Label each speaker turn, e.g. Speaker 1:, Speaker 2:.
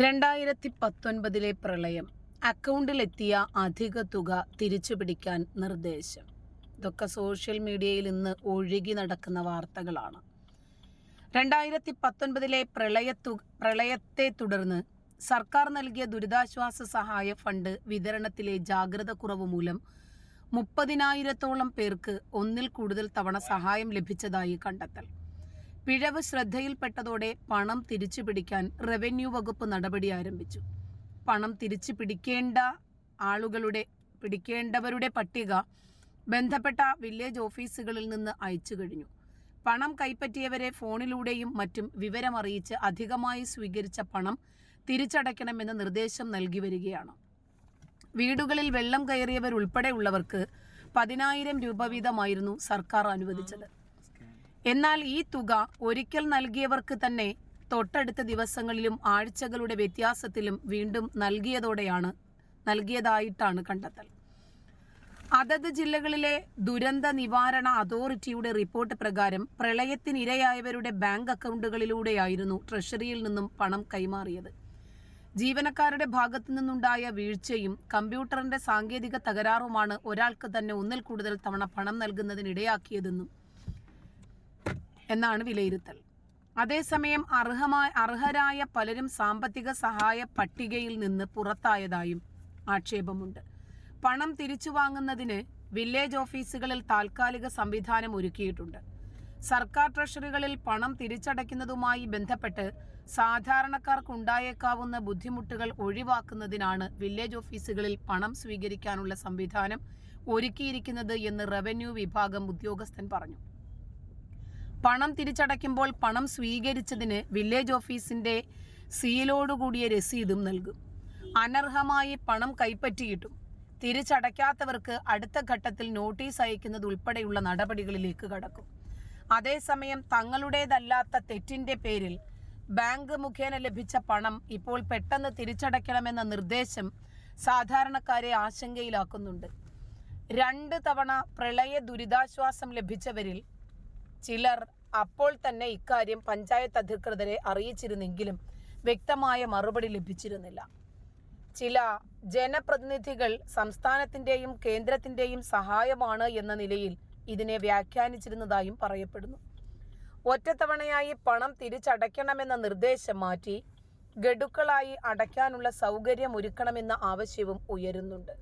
Speaker 1: രണ്ടായിരത്തി പത്തൊൻപതിലെ പ്രളയം അക്കൗണ്ടിലെത്തിയ അധിക തുക തിരിച്ചു പിടിക്കാൻ നിർദ്ദേശം. ഇതൊക്കെ സോഷ്യൽ മീഡിയയിൽ ഇന്ന് ഒഴുകി നടക്കുന്ന വാർത്തകളാണ്. രണ്ടായിരത്തി പത്തൊൻപതിലെ പ്രളയത്തു പ്രളയത്തെ തുടർന്ന് സർക്കാർ നൽകിയ ദുരിതാശ്വാസ സഹായ ഫണ്ട് വിതരണത്തിലെ ജാഗ്രത കുറവ് മൂലം മുപ്പതിനായിരത്തോളം പേർക്ക് ഒന്നിൽ കൂടുതൽ തവണ സഹായം ലഭിച്ചതായി കണ്ടെത്തൽ. പിഴവ് ശ്രദ്ധയിൽപ്പെട്ടതോടെ പണം തിരിച്ചു പിടിക്കാൻ റവന്യൂ വകുപ്പ് നടപടി ആരംഭിച്ചു. പണം തിരിച്ചു പിടിക്കേണ്ട ആളുകളുടെ പിടിക്കേണ്ടവരുടെ പട്ടിക ബന്ധപ്പെട്ട വില്ലേജ് ഓഫീസുകളിൽ നിന്ന് അയച്ചു കഴിഞ്ഞു. പണം കൈപ്പറ്റിയവരെ ഫോണിലൂടെയും മറ്റും വിവരമറിയിച്ച് അധികമായി സ്വീകരിച്ച പണം തിരിച്ചടയ്ക്കണമെന്ന നിർദ്ദേശം നൽകി വരികയാണ്. വീടുകളിൽ വെള്ളം കയറിയവരുൾപ്പെടെയുള്ളവർക്ക് പതിനായിരം രൂപ വീതമായിരുന്നു സർക്കാർ അനുവദിച്ചത്. എന്നാൽ ഈ തുക ഒരിക്കൽ നൽകിയവർക്ക് തന്നെ തൊട്ടടുത്ത ദിവസങ്ങളിലും ആഴ്ചകളുടെ വ്യത്യാസത്തിലും വീണ്ടും നൽകിയതോടെയാണ് നൽകിയതായിട്ടാണ് കണ്ടെത്തൽ. അതത് ജില്ലകളിലെ ദുരന്ത നിവാരണ അതോറിറ്റിയുടെ റിപ്പോർട്ട് പ്രകാരം പ്രളയത്തിനിരയായവരുടെ ബാങ്ക് അക്കൗണ്ടുകളിലൂടെയായിരുന്നു ട്രഷറിയിൽ നിന്നും പണം കൈമാറിയത്. ജീവനക്കാരുടെ ഭാഗത്തു നിന്നുണ്ടായ വീഴ്ചയും കമ്പ്യൂട്ടറിന്റെ സാങ്കേതിക തകരാറുമാണ് ഒരാൾക്ക് തന്നെ ഒന്നിൽ കൂടുതൽ തവണ പണം നൽകുന്നതിനിടയാക്കിയതെന്നും എന്നാണ് വിലയിരുത്തൽ. അതേസമയം അർഹമായ അർഹരായ പലരും സാമ്പത്തിക സഹായ പട്ടികയിൽ നിന്ന് പുറത്തായതായും ആക്ഷേപമുണ്ട്. പണം തിരിച്ചു വാങ്ങുന്നതിന് വില്ലേജ് ഓഫീസുകളിൽ താൽക്കാലിക സംവിധാനം ഒരുക്കിയിട്ടുണ്ട്. സർക്കാർ ട്രഷറികളിൽ പണം തിരിച്ചടയ്ക്കുന്നതുമായി ബന്ധപ്പെട്ട് സാധാരണക്കാർക്കുണ്ടായേക്കാവുന്ന ബുദ്ധിമുട്ടുകൾ ഒഴിവാക്കുന്നതിനാണ് വില്ലേജ് ഓഫീസുകളിൽ പണം സ്വീകരിക്കാനുള്ള സംവിധാനം ഒരുക്കിയിരിക്കുന്നത് എന്ന് റവന്യൂ വിഭാഗം ഉദ്യോഗസ്ഥൻ പറഞ്ഞു. പണം തിരിച്ചടയ്ക്കുമ്പോൾ പണം സ്വീകരിച്ചതിന് വില്ലേജ് ഓഫീസിന്റെ സീലോടുകൂടിയ രസീതും നൽകും. അനർഹമായി പണം കൈപ്പറ്റിയിട്ടും തിരിച്ചടയ്ക്കാത്തവർക്ക് അടുത്ത ഘട്ടത്തിൽ നോട്ടീസ് അയക്കുന്നത് ഉൾപ്പെടെയുള്ള നടപടികളിലേക്ക് കടക്കും. അതേസമയം തങ്ങളുടേതല്ലാത്ത തെറ്റിന്റെ പേരിൽ ബാങ്ക് മുഖേന ലഭിച്ച പണം ഇപ്പോൾ പെട്ടെന്ന് തിരിച്ചടയ്ക്കണമെന്ന നിർദ്ദേശം സാധാരണക്കാരെ ആശങ്കയിലാക്കുന്നുണ്ട്. രണ്ട് തവണ പ്രളയ ദുരിതാശ്വാസം ലഭിച്ചവരിൽ ചിലർ അപ്പോൾ തന്നെ ഇക്കാര്യം പഞ്ചായത്ത് അധികൃതരെ അറിയിച്ചിരുന്നെങ്കിലും വ്യക്തമായ മറുപടി ലഭിച്ചിരുന്നില്ല. ചില ജനപ്രതിനിധികൾ സംസ്ഥാനത്തിന്റെയും കേന്ദ്രത്തിന്റെയും സഹായമാണ് എന്ന നിലയിൽ ഇതിനെ വ്യാഖ്യാനിച്ചിരുന്നതായും പറയപ്പെടുന്നു. ഒറ്റത്തവണയായി പണം തിരിച്ചടയ്ക്കണമെന്ന നിർദ്ദേശം മാറ്റി ഗഡുക്കളായി അടയ്ക്കാനുള്ള സൗകര്യം ഒരുക്കണമെന്ന ആവശ്യവും ഉയരുന്നുണ്ട്.